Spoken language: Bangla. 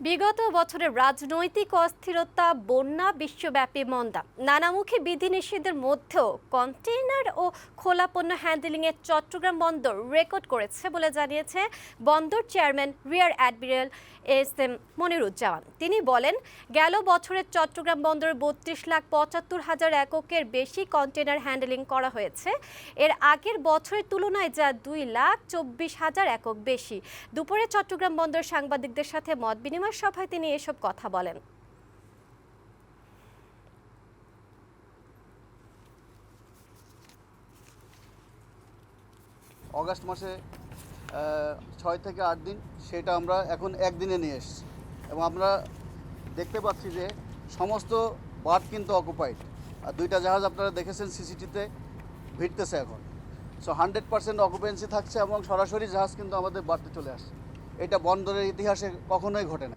বিগত বছরের রাজনৈতিক অস্থিরতা, বন্যা, বিশ্বব্যাপী মন্দা, নানামুখী বিধিনিষেধের মধ্যেও কন্টেইনার ও খোলা পণ্য হ্যান্ডেলিংয়ে চট্টগ্রাম বন্দর রেকর্ড করেছে বলে জানিয়েছে বন্দর chairman rear admiral S M Moniruzzaman. তিনি বলেন, গেল বছরের চট্টগ্রাম বন্দরে বত্রিশ লাখ পঁচাত্তর হাজার এককের বেশি কন্টেইনার হ্যান্ডেলিং করা হয়েছে। এর আগের বছরের তুলনায় যা দুই লাখ চব্বিশ হাজার একক বেশি। দুপুরে চট্টগ্রাম বন্দর সাংবাদিকদের সাথে মত বিনিময় সভায় তিনি এসব কথা বলেন। অগাস্ট মাসে ছয় থেকে আট দিন, সেটা আমরা এখন একদিনে নিয়ে এসেছি। এবং আমরা দেখতে পাচ্ছি যে সমস্ত বার্থ কিন্তু অকুপাইড আর দুইটা জাহাজ আপনারা দেখেছেন সিসিটিতে ভিড়তেছে এখন। সো হান্ড্রেড পার্সেন্ট অকুপেন্সি থাকছে এবং সরাসরি জাহাজ কিন্তু আমাদের বাড়তে চলে আসছে। এটা বন্দরের ইতিহাসে কখনোই ঘটে না।